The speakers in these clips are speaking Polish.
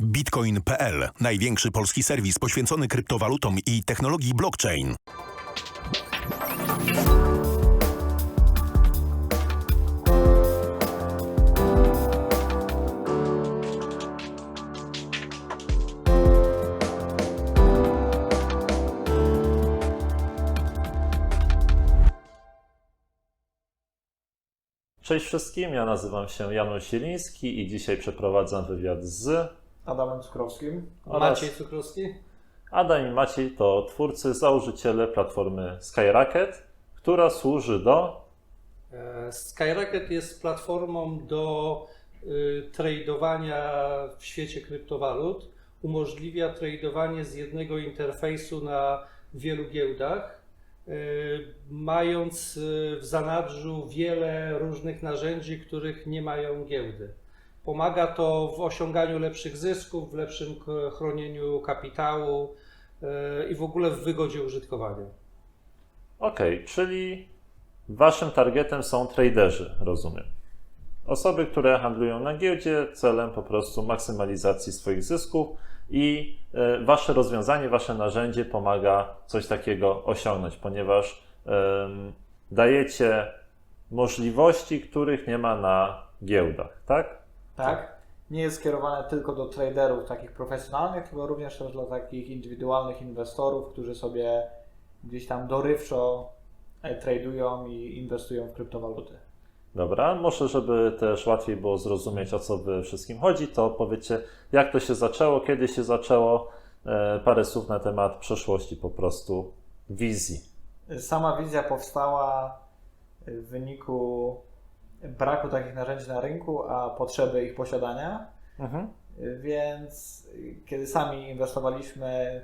Bitcoin.pl, największy polski serwis poświęcony kryptowalutom i technologii blockchain. Cześć wszystkim, ja nazywam się Janusz Zieliński i dzisiaj przeprowadzam wywiad z Adamem Cukrowskim. oraz Maciej Cukrowski. Adam i Maciej to twórcy, założyciele platformy Skyrocket, która służy do E, Skyrocket jest platformą do y, tradowania w świecie kryptowalut. Umożliwia tradowanie z jednego interfejsu na wielu giełdach, y, mając y, w zanadrzu wiele różnych narzędzi, których nie mają giełdy. Pomaga to w osiąganiu lepszych zysków, w lepszym chronieniu kapitału y, i w ogóle w wygodzie użytkowania. OK, czyli waszym targetem są traderzy, rozumiem. Osoby, które handlują na giełdzie celem po prostu maksymalizacji swoich zysków i e, wasze rozwiązanie, wasze narzędzie pomaga coś takiego osiągnąć, ponieważ dajecie możliwości, których nie ma na giełdach, tak? Tak. Nie jest skierowane tylko do traderów takich profesjonalnych, tylko również też dla takich indywidualnych inwestorów, którzy sobie gdzieś tam dorywczo e, tradują i inwestują w kryptowaluty. Dobra, może żeby też łatwiej było zrozumieć o co wy wszystkim chodzi, to powiecie jak to się zaczęło, kiedy się zaczęło, e, parę słów na temat przeszłości po prostu, wizji. Sama wizja powstała w wyniku braku takich narzędzi na rynku, a potrzeby ich posiadania. Mhm. Więc kiedy sami inwestowaliśmy,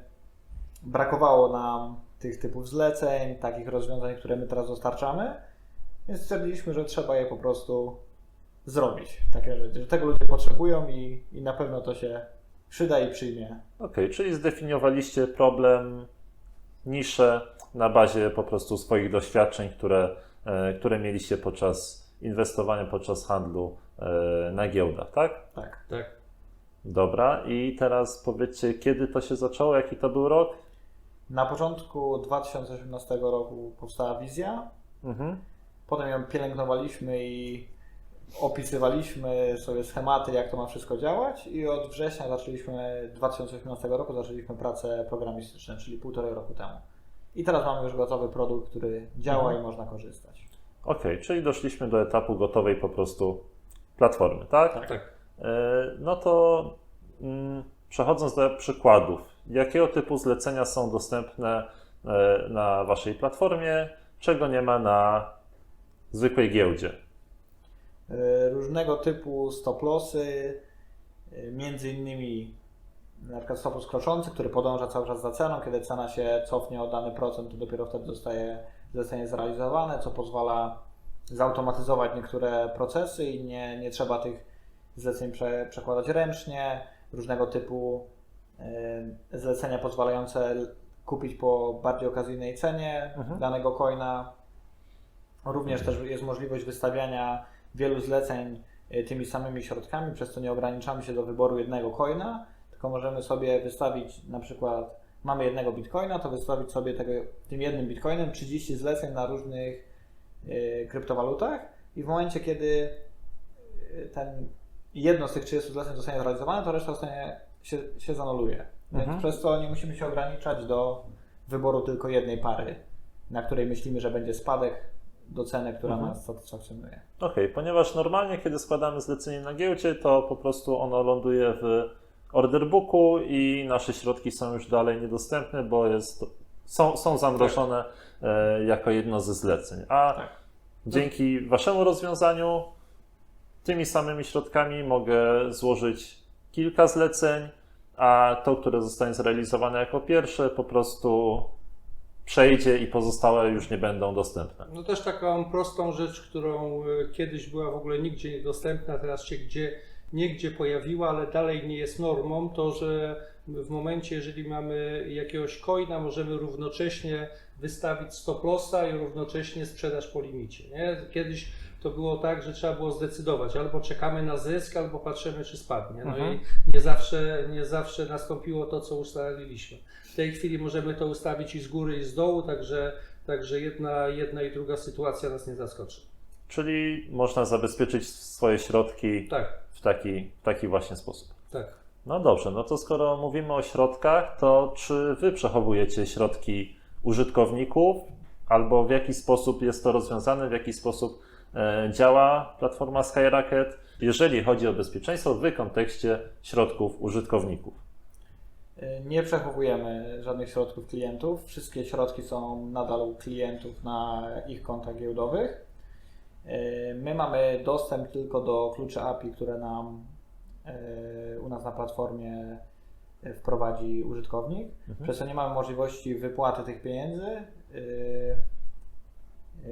brakowało nam tych typów zleceń, takich rozwiązań, które my teraz dostarczamy, więc stwierdziliśmy, że trzeba je po prostu zrobić. Takie rzeczy, że tego ludzie potrzebują i, i na pewno to się przyda i przyjmie. Okej, czyli zdefiniowaliście problem, niszę na bazie po prostu swoich doświadczeń, które, e, które mieliście podczas inwestowania, podczas handlu e, na giełdach, tak? Tak. Tak. Dobra, i teraz powiedzcie, kiedy to się zaczęło, jaki to był rok? Na początku 2018 roku powstała wizja, Mhm. potem ją pielęgnowaliśmy i opisywaliśmy sobie schematy, jak to ma wszystko działać i od września zaczęliśmy, 2018 roku zaczęliśmy pracę programistyczną, czyli półtorej roku temu. I teraz mamy już gotowy produkt, który działa Mhm. i można korzystać. Okej, czyli doszliśmy do etapu gotowej po prostu platformy, tak? Tak. E, No to mm, przechodząc do przykładów, jakiego typu zlecenia są dostępne e, na Waszej platformie, czego nie ma na zwykłej giełdzie? Y, Różnego typu stop lossy, między innymi na przykład stop loss kroczący, który podąża cały czas za ceną. Kiedy cena się cofnie o dany procent, to dopiero wtedy zostaje zlecenie zrealizowane, co pozwala zautomatyzować niektóre procesy i nie, nie trzeba tych zleceń prze, przekładać ręcznie. Różnego typu y, zlecenia pozwalające kupić po bardziej okazyjnej cenie Mhm. danego coina. Również też jest możliwość wystawiania wielu zleceń y, tymi samymi środkami, przez co nie ograniczamy się do wyboru jednego coina, tylko możemy sobie wystawić na przykład, mamy jednego bitcoina, to wystawić sobie tego, tym jednym bitcoinem 30 zleceń na różnych y, kryptowalutach i w momencie, kiedy y, ten jedno z tych 30 zleceń zostanie zrealizowane, to reszta zostanie, się, się zanuluje. Więc Mhm. przez to nie musimy się ograniczać do wyboru tylko jednej pary, na której myślimy, że będzie spadek do ceny, która Mhm. nas satysfakcjonuje. Okej, ponieważ normalnie, kiedy składamy zlecenie na giełdzie, to po prostu ono ląduje w order booku i nasze środki są już dalej niedostępne, bo jest, są, są zamrożone e, jako jedno ze zleceń. A Tak. dzięki Waszemu rozwiązaniu tymi samymi środkami mogę złożyć kilka zleceń, a to, które zostanie zrealizowane jako pierwsze, po prostu przejdzie i pozostałe już nie będą dostępne. No też taką prostą rzecz, którą e, kiedyś była w ogóle nigdzie niedostępna, teraz się gdzie, niegdzie pojawiła, ale dalej nie jest normą, to że w momencie, jeżeli mamy jakiegoś coina, możemy równocześnie wystawić stop lossa i równocześnie sprzedaż po limicie. Nie? Kiedyś to było tak, że trzeba było zdecydować, albo czekamy na zysk, albo patrzymy, czy spadnie. No Mhm. i nie zawsze, nie zawsze nastąpiło to, co ustaliliśmy. W tej chwili możemy to ustawić i z góry, i z dołu, także, także jedna, jedna i druga sytuacja nas nie zaskoczy. Czyli można zabezpieczyć swoje środki Tak, w taki, w taki właśnie sposób. tak. No dobrze, no to skoro mówimy o środkach, to czy wy przechowujecie środki użytkowników, albo w jaki sposób jest to rozwiązane, w jaki sposób e, działa platforma Skyrocket, jeżeli chodzi o bezpieczeństwo w kontekście środków użytkowników? Y, Nie przechowujemy żadnych środków klientów. Wszystkie środki są nadal u klientów na ich kontach giełdowych. Y, My mamy dostęp tylko do kluczy API, które nam y, u nas na platformie y, wprowadzi użytkownik. Przez to nie mamy możliwości wypłaty tych pieniędzy,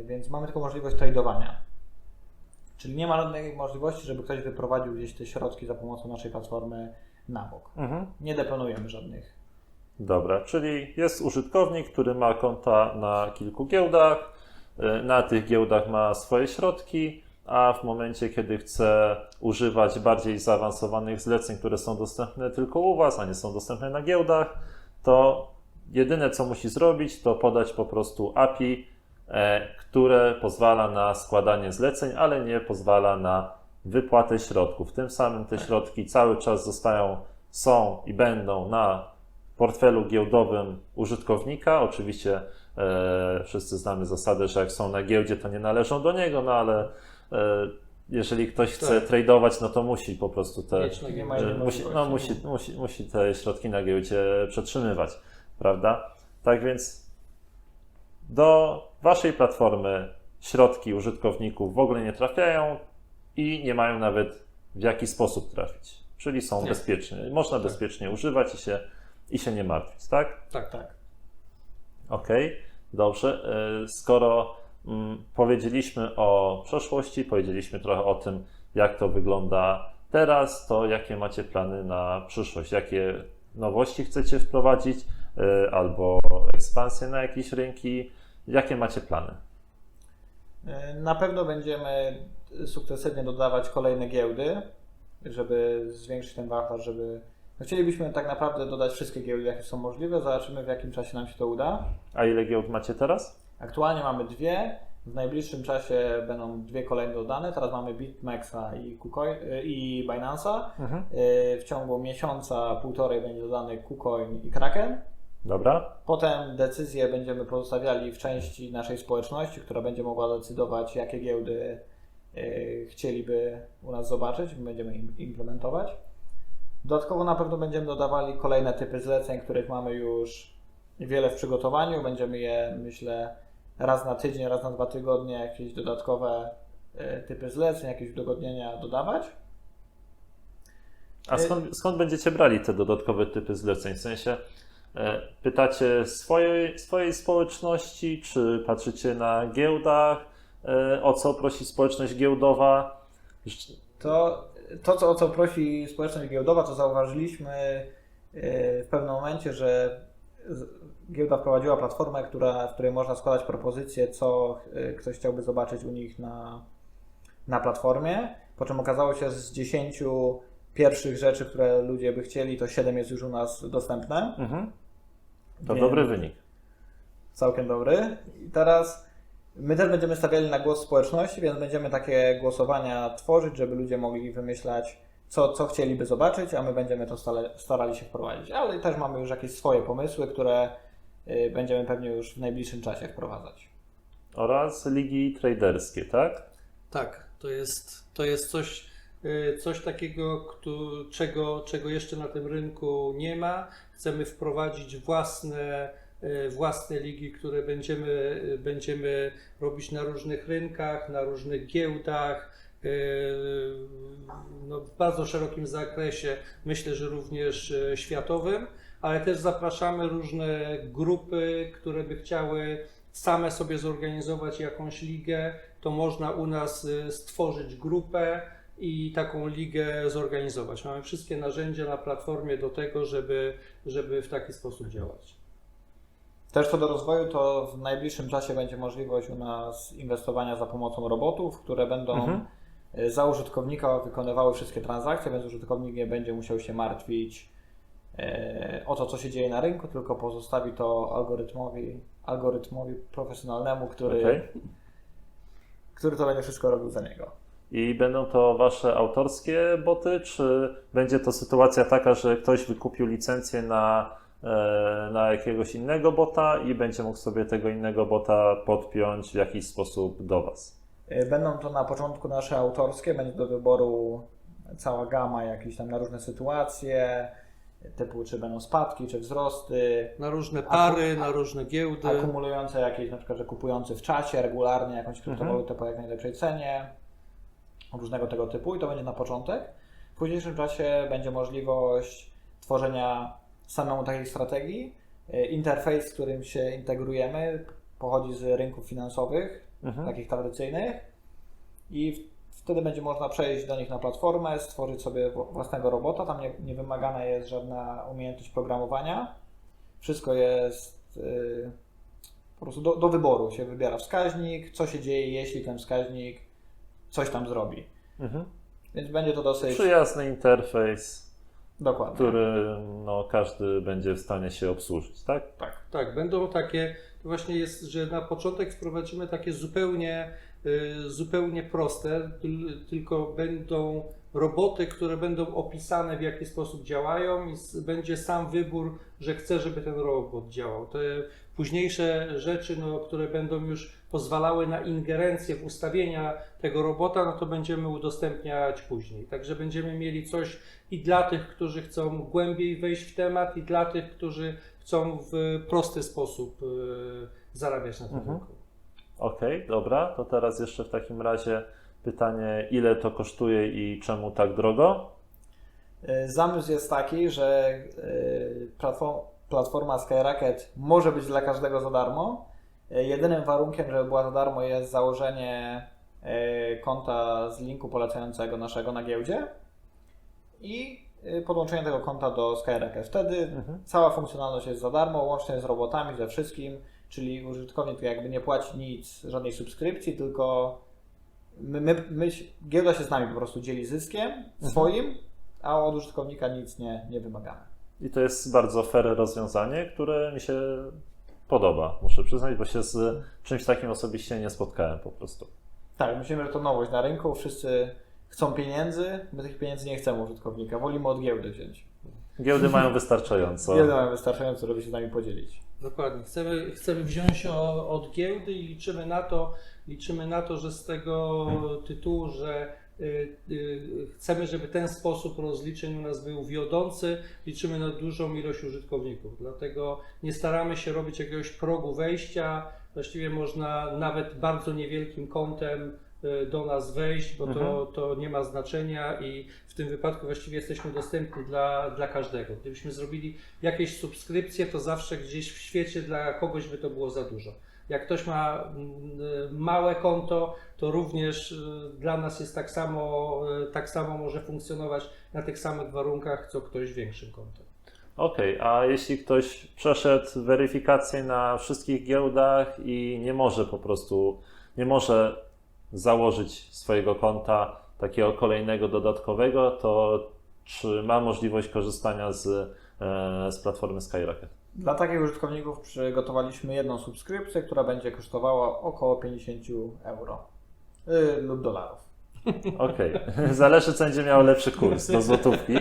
więc mamy tylko możliwość tradowania. Czyli nie ma żadnej możliwości, żeby ktoś wyprowadził gdzieś te środki za pomocą naszej platformy na bok. Mhm. Nie deponujemy żadnych. Dobra, czyli jest użytkownik, który ma konta na kilku giełdach, na tych giełdach ma swoje środki, a w momencie, kiedy chce używać bardziej zaawansowanych zleceń, które są dostępne tylko u Was, a nie są dostępne na giełdach, to jedyne co musi zrobić, to podać po prostu API, e, które pozwala na składanie zleceń, ale nie pozwala na wypłatę środków. Tym samym te środki cały czas zostają, są i będą na portfelu giełdowym użytkownika. Oczywiście e, wszyscy znamy zasadę, że jak są na giełdzie, to nie należą do niego, no ale e, jeżeli ktoś chce Tak. tradować, no to musi po prostu te, e, musi, no, musi, musi, musi te środki na giełdzie przetrzymywać, prawda? Tak więc do Waszej platformy środki użytkowników w ogóle nie trafiają i nie mają nawet w jaki sposób trafić. Czyli są Nie. bezpieczne. Można bezpiecznie używać i się, i się nie martwić, tak? Tak, Tak. Okej, dobrze. E, Skoro mm, powiedzieliśmy o przeszłości, powiedzieliśmy trochę o tym, jak to wygląda teraz, to jakie macie plany na przyszłość? Jakie nowości chcecie wprowadzić e, albo ekspansję na jakieś rynki? Jakie macie plany? Y, Na pewno będziemy sukcesywnie dodawać kolejne giełdy, żeby zwiększyć ten wachlarz, żeby. Chcielibyśmy tak naprawdę dodać wszystkie giełdy, jakie są możliwe. Zobaczymy, w jakim czasie nam się to uda. A ile giełd macie teraz? Aktualnie mamy dwie. W najbliższym czasie będą dwie kolejne dodane. Teraz mamy BitMEXa i, KuCoin, y, i Binance'a. Y, W ciągu miesiąca, półtorej będzie dodany KuCoin i Kraken. Dobra. Potem decyzję będziemy pozostawiali w części naszej społeczności, która będzie mogła decydować, jakie giełdy y, chcieliby u nas zobaczyć, my będziemy im implementować. Dodatkowo na pewno będziemy dodawali kolejne typy zleceń, których mamy już wiele w przygotowaniu. Będziemy je, myślę, raz na tydzień, raz na dwa tygodnie jakieś dodatkowe y, typy zleceń, jakieś udogodnienia dodawać. A skąd, skąd będziecie brali te dodatkowe typy zleceń? W sensie e, pytacie swojej, swojej społeczności, czy patrzycie na giełdach, e, o co prosi społeczność giełdowa? To, to co, o co prosi społeczność giełdowa, to zauważyliśmy yy, w pewnym momencie, że giełda wprowadziła platformę, która, w której można składać propozycje, co yy, ktoś chciałby zobaczyć u nich na, na platformie. Po czym okazało się, że z 10 pierwszych rzeczy, które ludzie by chcieli, to 7 jest już u nas dostępne. Mhm. To Więc- dobry wynik. Całkiem dobry. I teraz my też będziemy stawiali na głos społeczności, więc będziemy takie głosowania tworzyć, żeby ludzie mogli wymyślać, co, co chcieliby zobaczyć, a my będziemy to stale, starali się wprowadzić. Ale też mamy już jakieś swoje pomysły, które y, będziemy pewnie już w najbliższym czasie wprowadzać. Oraz ligi traderskie, tak? Tak, to jest, to jest coś, y, coś takiego, kto- czego, czego jeszcze na tym rynku nie ma. Chcemy wprowadzić własne, własne ligi, które będziemy, y, będziemy robić na różnych rynkach, na różnych giełdach. y, No, w bardzo szerokim zakresie, myślę, że również światowym, ale też zapraszamy różne grupy, które by chciały same sobie zorganizować jakąś ligę, to można u nas stworzyć grupę i taką ligę zorganizować. Mamy wszystkie narzędzia na platformie do tego, żeby, żeby w taki sposób działać. Też co do rozwoju, to w najbliższym czasie będzie możliwość u nas inwestowania za pomocą robotów, które będą Mhm. za użytkownika wykonywały wszystkie transakcje, więc użytkownik nie będzie musiał się martwić e, o to, co się dzieje na rynku, tylko pozostawi to algorytmowi, algorytmowi profesjonalnemu, który, Okej. który to będzie wszystko robił za niego. I będą to wasze autorskie boty, czy będzie to sytuacja taka, że ktoś wykupił licencję na, na jakiegoś innego bota i będzie mógł sobie tego innego bota podpiąć w jakiś sposób do was? E, Będą to na początku nasze autorskie, będzie do wyboru cała gama jakichś tam na różne sytuacje, typu czy będą spadki, czy wzrosty, Na różne pary, na różne giełdy. akumulujące jakieś, na przykład, że kupujący w czasie regularnie jakąś kryptowalutę po jak najlepszej cenie, różnego tego typu i to będzie na początek. W późniejszym czasie będzie możliwość tworzenia samemu takiej strategii. E, Interfejs, z którym się integrujemy, pochodzi z rynków finansowych, Mhm. takich tradycyjnych i wtedy będzie można przejść do nich na platformę, stworzyć sobie własnego robota. Tam nie, nie wymagana jest żadna umiejętność programowania. Wszystko jest y, po prostu do, do wyboru. Się wybiera wskaźnik, co się dzieje, jeśli ten wskaźnik coś tam zrobi. Mhm. Więc będzie to dosyć Przyjazny interfejs, dokładnie. który no, każdy będzie w stanie się obsłużyć, tak? Tak. Tak, będą takie, to właśnie jest, że na początek wprowadzimy takie zupełnie, zupełnie proste, tyl- tylko będą roboty, które będą opisane w jaki sposób działają i będzie sam wybór, że chcę, żeby ten robot działał. Te późniejsze rzeczy, no, które będą już pozwalały na ingerencję w ustawienia tego robota, no to będziemy udostępniać później. Także będziemy mieli coś i dla tych, którzy chcą głębiej wejść w temat, i dla tych, którzy chcą w prosty sposób y, zarabiać na tym Mhm. rynku. Okej, dobra. To teraz jeszcze w takim razie pytanie, ile to kosztuje i czemu tak drogo? Y, Zamysł jest taki, że platform, platforma Skyrocket może być dla każdego za darmo. Y, Jedynym warunkiem, żeby była za darmo jest założenie konta z linku polecającego naszego na giełdzie i podłączenie tego konta do Skyrocket. Wtedy Mhm. cała funkcjonalność jest za darmo, łącznie z robotami, ze wszystkim, czyli użytkownik jakby nie płaci nic, żadnej subskrypcji, tylko my, my, my, giełda się z nami po prostu dzieli zyskiem swoim, a od użytkownika nic nie, nie wymagamy. I to jest bardzo fair rozwiązanie, które mi się podoba, muszę przyznać, bo się z czymś takim osobiście nie spotkałem po prostu. Tak, myślimy, że to nowość na rynku, wszyscy chcą pieniędzy, my tych pieniędzy nie chcemy użytkownika, wolimy od giełdy wziąć. Giełdy mają wystarczająco. Giełda mamy wystarczająco, żeby się z nami podzielić. Dokładnie. Chcemy, chcemy wziąć o, od giełdy i liczymy na to, liczymy na to, że z tego tytułu, że y, y, chcemy, żeby ten sposób rozliczeń u nas był wiodący, liczymy na dużą ilość użytkowników. Dlatego nie staramy się robić jakiegoś progu wejścia. Właściwie można nawet bardzo niewielkim kontem y, do nas wejść, bo to, Mhm. to nie ma znaczenia i w tym wypadku właściwie jesteśmy dostępni dla, dla każdego. Gdybyśmy zrobili jakieś subskrypcje, to zawsze gdzieś w świecie dla kogoś by to było za dużo. Jak ktoś ma mm, małe konto, to również y, dla nas jest tak samo, tak samo może funkcjonować na tych samych warunkach, co ktoś z większym kontem. Okej, a jeśli ktoś przeszedł weryfikację na wszystkich giełdach i nie może po prostu, nie może założyć swojego konta takiego kolejnego dodatkowego, to czy ma możliwość korzystania z, e, z platformy Skyrocket? Dla takich użytkowników przygotowaliśmy jedną subskrypcję, która będzie kosztowała około 50 euro yy, lub dolarów. Okej, zależy co będzie miało lepszy kurs do złotówki.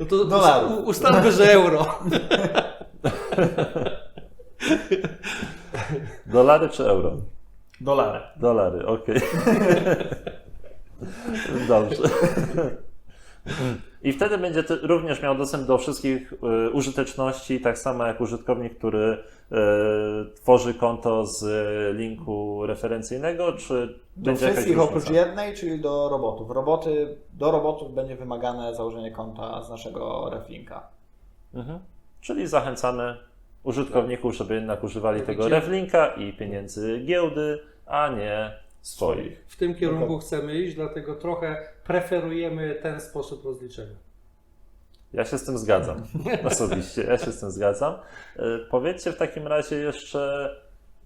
No to Dolarów. ustalmy, że euro. Dolary czy euro? Dolary. Dolary, okej. Dobrze. I wtedy będzie również miał dostęp do wszystkich y, użyteczności, tak samo jak użytkownik, który y, tworzy konto z linku referencyjnego, czy Do będzie jakaś wszystkich oprócz jednej, czyli do robotów. Roboty, do robotów będzie wymagane założenie konta z naszego reflinka. Mhm. Czyli zachęcamy użytkowników, żeby jednak używali tego reflinka i pieniędzy giełdy, a nie swoich. W tym kierunku chcemy iść, dlatego trochę preferujemy ten sposób rozliczenia. Ja się z tym zgadzam. Osobiście, ja się z tym zgadzam. E, Powiedzcie w takim razie jeszcze,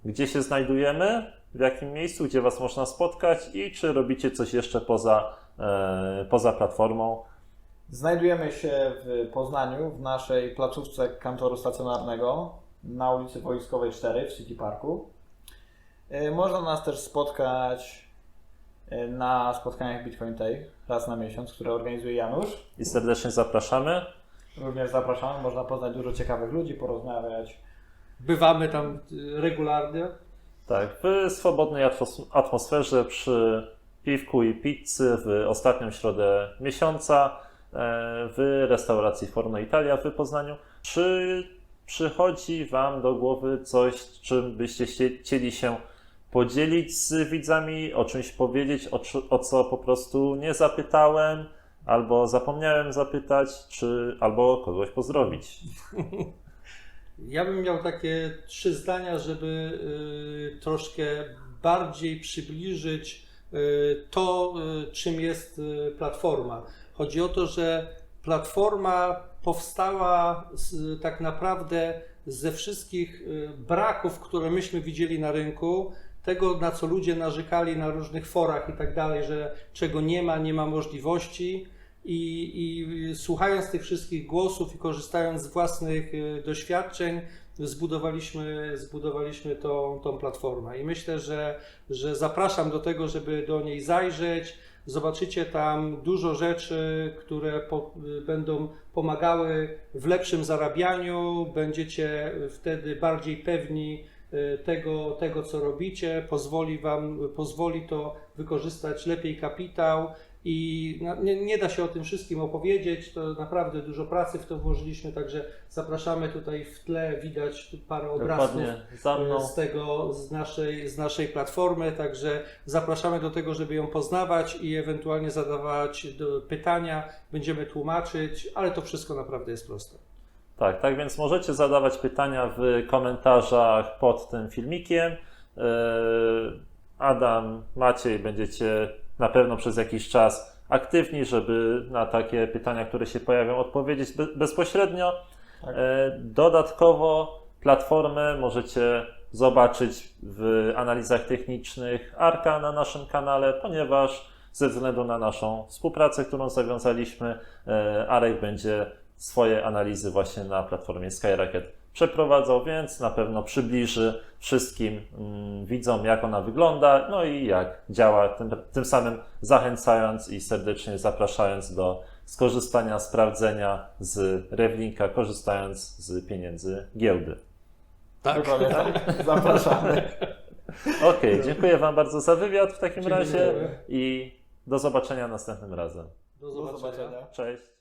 gdzie się znajdujemy, w jakim miejscu, gdzie Was można spotkać i czy robicie coś jeszcze poza, e, poza platformą. Znajdujemy się w Poznaniu, w naszej placówce kantoru stacjonarnego na ulicy Wojskowej 4 w City Parku. E, Można nas też spotkać e, na spotkaniach Bitcoin Day raz na miesiąc, które organizuje Janusz. I serdecznie zapraszamy. Również zapraszamy, można poznać dużo ciekawych ludzi, porozmawiać. Bywamy tam y, regularnie. Tak, w swobodnej atmos- atmosferze przy piwku i pizzy w ostatnią środę miesiąca e, w restauracji Forno Italia w Poznaniu. Czy przychodzi Wam do głowy coś, czym byście chcieli się podzielić z widzami, o czymś powiedzieć, o, o co po prostu nie zapytałem, albo zapomniałem zapytać, czy albo kogoś pozdrowić? Ja bym miał takie trzy zdania, żeby y, troszkę bardziej przybliżyć to, y, czym jest y, platforma. Chodzi o to, że platforma powstała z, tak naprawdę ze wszystkich y, braków, które myśmy widzieli na rynku, tego na co ludzie narzekali na różnych forach i tak dalej, że czego nie ma, nie ma możliwości. I, I słuchając tych wszystkich głosów i korzystając z własnych y, doświadczeń, zbudowaliśmy, zbudowaliśmy tą, tą platformę. I myślę, że, że zapraszam do tego, żeby do niej zajrzeć. Zobaczycie tam dużo rzeczy, które po, będą pomagały w lepszym zarabianiu. Będziecie wtedy bardziej pewni y, tego, tego co robicie. Pozwoli Wam, pozwoli to wykorzystać lepiej kapitał. I nie, nie da się o tym wszystkim opowiedzieć, to naprawdę dużo pracy w to włożyliśmy, także zapraszamy tutaj w tle, widać parę za mną. z tego, z naszej, z naszej platformy, także zapraszamy do tego, żeby ją poznawać i ewentualnie zadawać pytania, będziemy tłumaczyć, ale to wszystko naprawdę jest proste. Tak, tak więc możecie zadawać pytania w komentarzach pod tym filmikiem. Yy, Adam, Maciej, będziecie na pewno przez jakiś czas aktywni, żeby na takie pytania, które się pojawią, odpowiedzieć be- bezpośrednio. Tak. E, Dodatkowo platformę możecie zobaczyć w analizach technicznych Arka na naszym kanale, ponieważ ze względu na naszą współpracę, którą zawiązaliśmy, e, Arek będzie swoje analizy właśnie na platformie Skyrocket przeprowadzał, więc na pewno przybliży wszystkim mm, widzom, jak ona wygląda, no i jak działa, tym, tym samym zachęcając i serdecznie zapraszając do skorzystania, sprawdzenia z Revlinka, korzystając z pieniędzy giełdy. Dokładnie tak. Zapraszamy. Okej, dziękuję Wam bardzo za wywiad w takim Dziękuję. razie i do zobaczenia następnym razem. Do Do zobaczenia. Cześć.